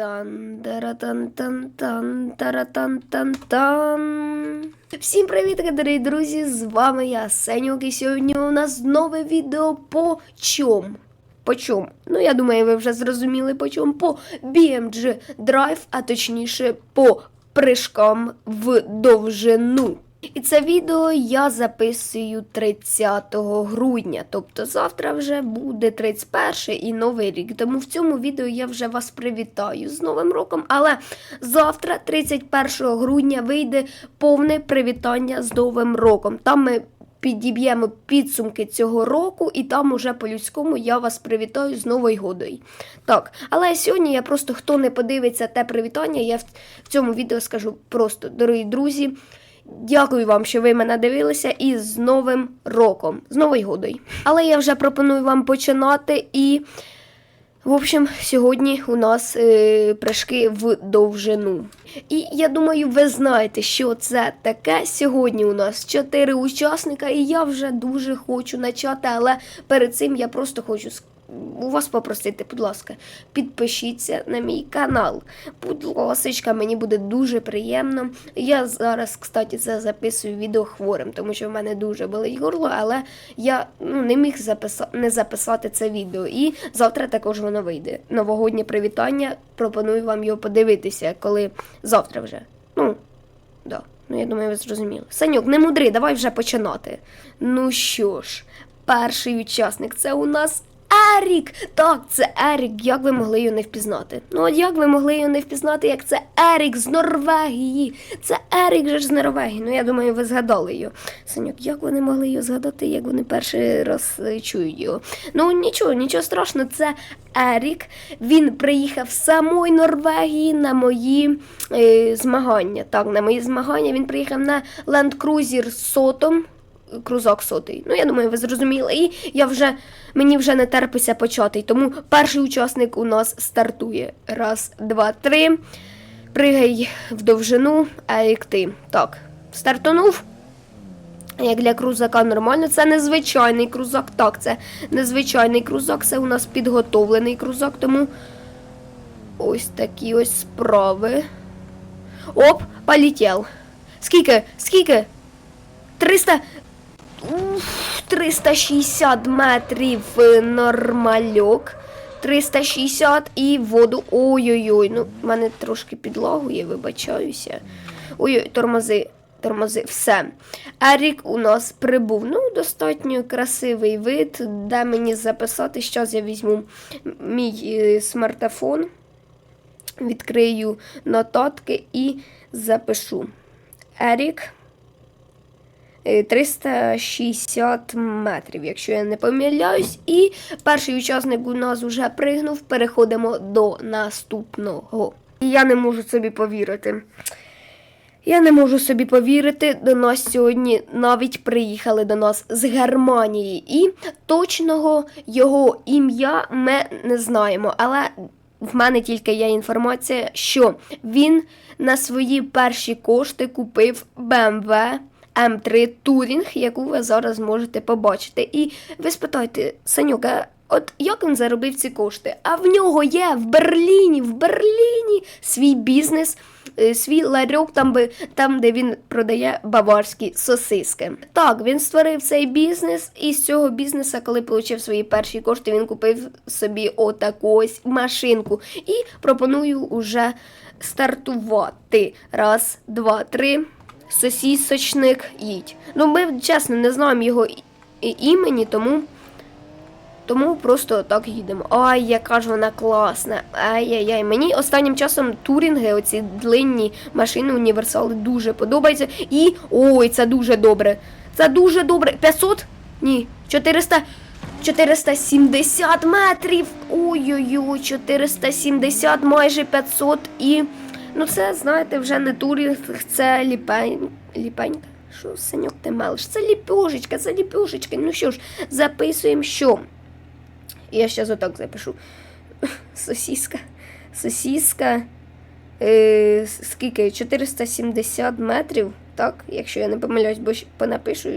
Тан таратан тан тан таратан тан тан Всім привіт, дорогі друзі! З вами я, Сенюк, і сьогодні у нас нове відео по чом? По чом? Ну, я думаю, ви вже зрозуміли по чому. По BMG Drive, а точніше по прыжкам в довжину. І це відео я записую 30 грудня, тобто завтра вже буде 31 і новий рік. Тому в цьому відео я вже вас привітаю з Новим роком. Але завтра, 31 грудня, вийде повне привітання з Новим роком. Там ми підіб'ємо підсумки цього року, і там уже по-людському я вас привітаю з Новою годою. Так, але сьогодні я просто хто не подивиться те привітання, я в цьому відео скажу просто, дорогі друзі. Дякую вам, що ви мене дивилися, і з Новим роком, з Новою годою. Але я вже пропоную вам починати і. В общем, сьогодні у нас е, прыжки в довжину. І я думаю, ви знаєте, що це таке. Сьогодні у нас чотири учасника, і я вже дуже хочу почати, але перед цим я просто хочу у вас попросити, будь ласка, підпишіться на мій канал. Будь ласка, мені буде дуже приємно. Я зараз, кстати, це записую відео хворим, тому що в мене дуже болить горло, але я ну, не міг записа... не записати це відео. І завтра також воно вийде. Новогоднє привітання. Пропоную вам його подивитися, коли завтра вже. Ну, да. Ну, я думаю, ви зрозуміли. Санюк, не мудри, давай вже починати. Ну що ж, перший учасник це у нас Ерік. Так, це Ерік. Як ви могли його не впізнати? Ну, от як ви могли його не впізнати, як це Ерік з Норвегії? Це Ерік же ж з Норвегії. Ну, я думаю, ви згадали його. Санюк, як вони могли його згадати, як вони перший раз е, чують його? Ну, нічого, нічого страшного, це Ерік. Він приїхав з самої Норвегії на мої е, змагання. Так, на мої змагання він приїхав на Land Cruiser сотом. Крузак сотий. Ну, я думаю, ви зрозуміли. І я вже мені вже не терпиться почати. Тому перший учасник у нас стартує. Раз, два, три. Пригай в довжину, а як ти. Так, стартанув. Як для крузака нормально, це незвичайний крузак. Так, це незвичайний крузак, це у нас підготовлений крузак, тому ось такі ось справи. Оп, полетів. Скільки? Скільки? 300. Уф, 360 метрів е, нормальок. 360 і воду. Ой-ой-ой. Ну, в мене трошки підлагує, вибачаюся. Ой-ой, тормози, тормози, все. Ерік у нас прибув. Ну, достатньо красивий вид. Де мені записати? Зараз я візьму мій е, смартфон, відкрию нотатки і запишу. Ерік. Е, 360 метрів, якщо я не помиляюсь. І перший учасник у нас вже пригнув. Переходимо до наступного. І я не можу собі повірити. Я не можу собі повірити, до нас сьогодні навіть приїхали до нас з Германії. І точного його ім'я ми не знаємо. Але в мене тільки є інформація, що він на свої перші кошти купив BMW М3 Турінг, яку ви зараз можете побачити. І ви спитаєте, Санюк, а от як він заробив ці кошти? А в нього є в Берліні, в Берліні свій бізнес, е, свій ларьок, там, би, там де він продає баварські сосиски. Так, він створив цей бізнес, і з цього бізнесу, коли отримав свої перші кошти, він купив собі отаку ось машинку. І пропоную уже стартувати. Раз, два, три. Сосісочник їдь. Ну, ми, чесно, не знаємо його імені, тому. Тому просто так їдемо. Ай, яка ж вона класна. Ай-яй-яй. Мені останнім часом турінги, оці длинні машини, універсали дуже подобаються. І. Ой, це дуже добре. Це дуже добре. 500? Ні. 400. 470 метрів. Ой-ой-ой, 470, майже 500 і. Ну, це, знаєте, вже не турінг, це ліпень... ліпенька. Що, синьок, ти мелиш? Це ліпешечка, це ліпешечка. Ну що ж, записуємо, що. Я зараз отак запишу. Сосіска. Сосіска. Е, скільки? 470 метрів, так? Якщо я не помиляюсь, бо понапишу.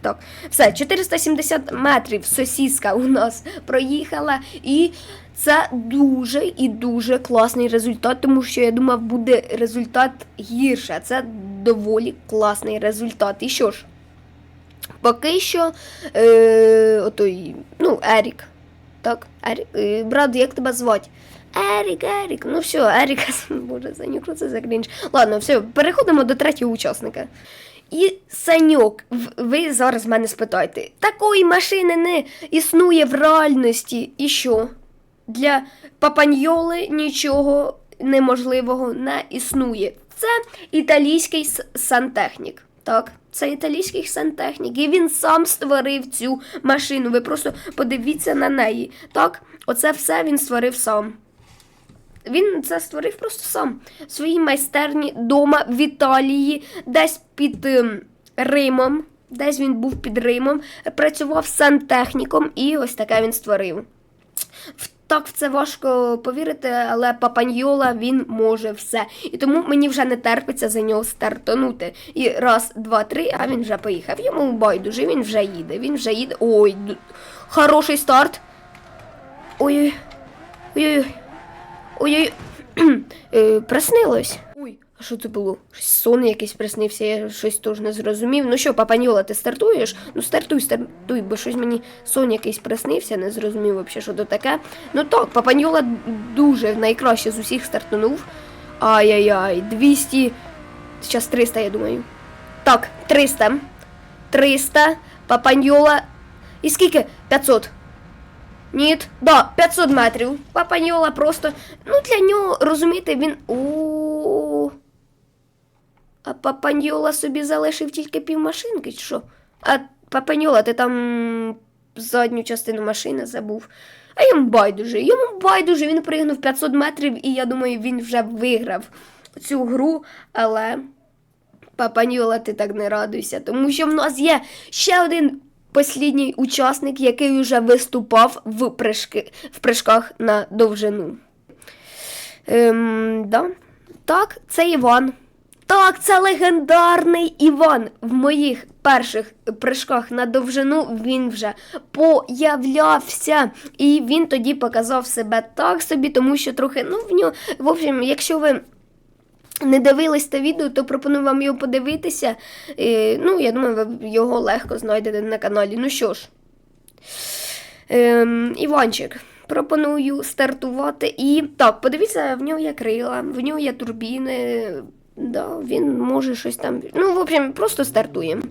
Так, все, 470 метрів сосіска у нас проїхала, і це дуже і дуже класний результат, тому що я думав, буде результат гірше. Це доволі класний результат. І що ж, поки що, е, отой, ну, Ерік. Так, Ерік, е, брат, як тебе звати? Ерік, Ерік, ну все, Ерік, боже, Санюк, це за крінж. Ладно, все, переходимо до третього учасника. І Саньок, ви зараз мене спитаєте, такої машини не існує в реальності. І що? Для папаньоли нічого неможливого не існує. Це італійський сантехнік. Так, це італійський сантехнік. І він сам створив цю машину. Ви просто подивіться на неї. Так, оце все він створив сам. Він це створив просто сам в своїй майстерні дома в Італії, десь під ем, Римом. Десь він був під Римом, працював сантехніком, і ось таке він створив. Так, в це важко повірити, але Папаньола він може все. І тому мені вже не терпиться за нього стартанути. І раз, два, три, а він вже поїхав. Йому байдуже, він вже їде. Він вже їде. Ой, хороший старт. Ой-ой. Ой-ой. Е, Приснилось. Ой, а що це було? Щось Сон якийсь приснився, я щось теж не зрозумів. Ну що, папаньола, ти стартуєш? Ну стартуй, стартуй, бо щось мені сон якийсь приснився, не зрозумів взагалі, що то таке. Ну так, папаньола дуже найкраще з усіх стартанув. Ай-яй-яй, 200. Зараз 300, я думаю. Так, 300. 300. Папаньола. І скільки? 500. Ні, да, 500 метрів. Папаньола просто. Ну, для нього, розумієте, він. О. А Папаньола собі залишив тільки півмашинки, чи що? А Папаньола, ти там задню частину машини забув. А йому байдуже. Йому байдуже, він пригнув 500 метрів, і я думаю, він вже виграв цю гру, але. Папаньола, ти так не радуйся, тому що в нас є ще один послідній учасник, який вже виступав в, прыжки, в прыжках на довжину. Ем, да. Так, це Іван. Так, це легендарний Іван. В моїх перших прыжках на довжину він вже появлявся. І він тоді показав себе так собі, тому що трохи, ну, в нього, в общем, якщо ви не дивились те відео, то пропоную вам його подивитися. Е, ну, я думаю, ви його легко знайдете на каналі. Ну що ж, ем, Іванчик, пропоную стартувати. І так, подивіться, в нього є крила, в нього є турбіни. Да, він може щось там. Ну, в общем, просто стартуємо.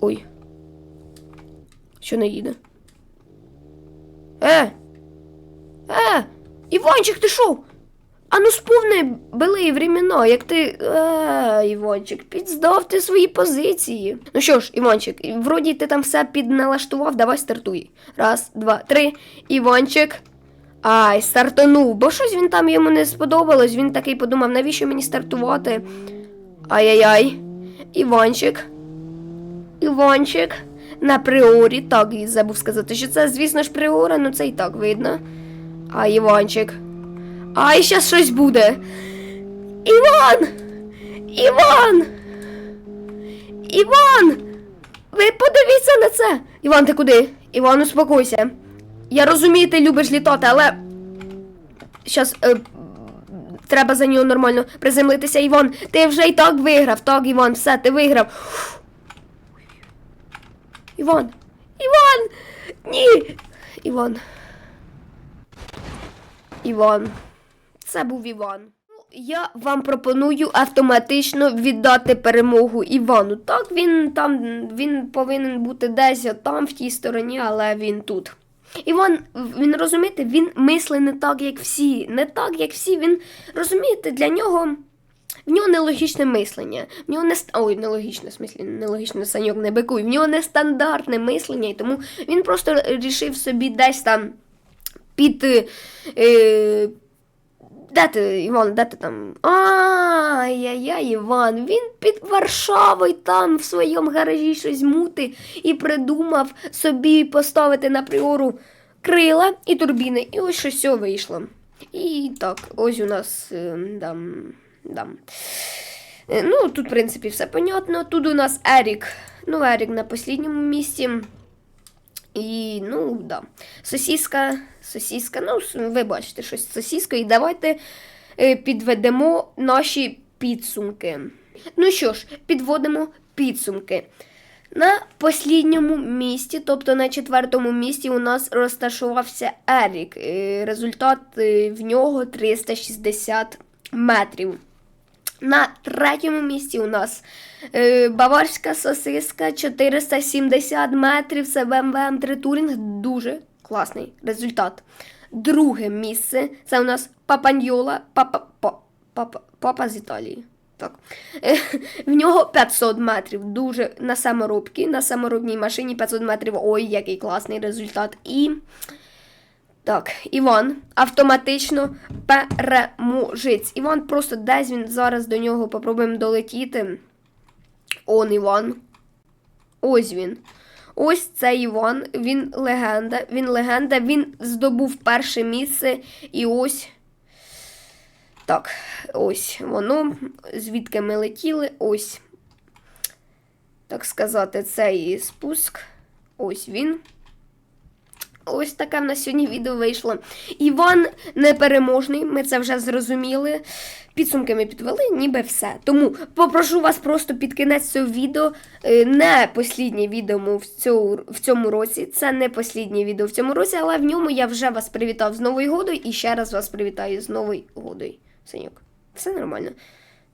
Ой. Що не їде? Е! Е! Іванчик, ти що? А ну сповни були времена, як ти. Е, Іванчик, підздав ти свої позиції. Ну що ж, Іванчик, вроді ти там все підналаштував, давай стартуй. Раз, два, три. Іванчик. Ай, стартанув, бо щось він там йому не сподобалось. Він такий подумав, навіщо мені стартувати? Ай-яй-яй. Іванчик. Іванчик. На приорі, так, і забув сказати, що це, звісно ж, приора, ну це і так видно. А, Іванчик. Ай, щас щось буде. Іван! Іван! Іван! Ви подивіться на це! Іван, ти куди? Іван, успокойся. Я розумію, ти любиш літати, але. Щас. Е, треба за нього нормально приземлитися, Іван. Ти вже і так виграв. Так, Іван, все, ти виграв. Іван! Іван! Ні! Іван. Іван. Це був Іван. Ну, Я вам пропоную автоматично віддати перемогу Івану. Так, він там він повинен бути десь там, в тій стороні, але він тут. Іван, він розумієте, він мислить не так, як всі. Не так, як всі. Він розумієте, для нього. В нього нелогічне мислення. В нього не Ой, нелогічне в смислі, нелогічне саньок не бикуй. В нього нестандартне мислення, і тому він просто рішив собі десь там під. Е, де ти, Іван, де ти там? Ай-яй-яй, Іван. Він під Варшавою там в своєму гаражі щось мути і придумав собі поставити на приору крила і турбіни. І ось щось все вийшло. І так, ось у нас е, дам. дам. Е, Ну, тут, в принципі, все понятно. Тут у нас Ерік Ну, Ерік на послідньому місці. І, ну, да. Сосіска, сосіска, ну, ви бачите, щось з сосіскою. І давайте е, підведемо наші підсумки. Ну що ж, підводимо підсумки. На послідньому місці, тобто на четвертому місці, у нас розташувався Ерік. Е, Результат е, в нього 360 метрів. На третьому місці у нас е, баварська сосиска 470 метрів. Це BMW M3 Touring. Дуже класний результат. Друге місце це у нас Папаньола, папа, папа, папа з Італії. Так. Е, В нього 500 метрів. Дуже на саморобці, на саморобній машині 500 метрів. Ой, який класний результат. І так, Іван автоматично переможець. Іван просто десь він зараз до нього попробуємо долетіти. Он Іван. Ось він. Ось цей Іван. Він легенда. Він легенда. Він здобув перше місце. І ось. Так, ось воно. Звідки ми летіли? Ось. Так сказати, цей спуск. Ось він. Ось таке в нас сьогодні відео вийшло. Іван непереможний, ми це вже зрозуміли. Підсумки ми підвели, ніби все. Тому попрошу вас просто під кінець цього відео. е, Не посліднє відео в цьому, році. Це не посліднє відео в цьому році, але в ньому я вже вас привітав з Новою годою і ще раз вас привітаю з Новою годою. Синьок, все нормально.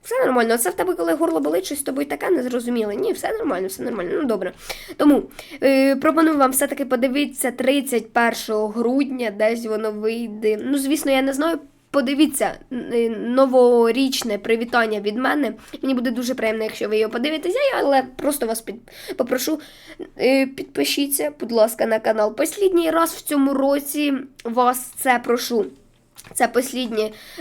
Все нормально. Це в тебе, коли горло болить, щось з тобою таке незрозуміле. Ні, все нормально, все нормально. Ну добре. Тому е, пропоную вам все-таки подивитися 31 грудня, десь воно вийде. Ну, звісно, я не знаю. Подивіться е, новорічне привітання від мене. Мені буде дуже приємно, якщо ви його подивитеся, Я- але просто вас під... попрошу е, підпишіться, будь ласка, на канал. Послідній раз в цьому році вас це прошу. Це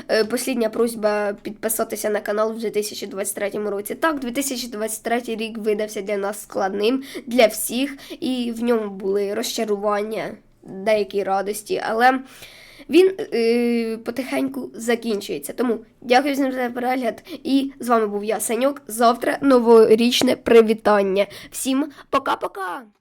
е, послідня просьба підписатися на канал в 2023 році. Так, 2023 рік видався для нас складним, для всіх, і в ньому були розчарування, деякі радості, але він е, потихеньку закінчується. Тому дякую всім за перегляд. І з вами був я, Саньок. Завтра новорічне привітання. Всім пока-пока!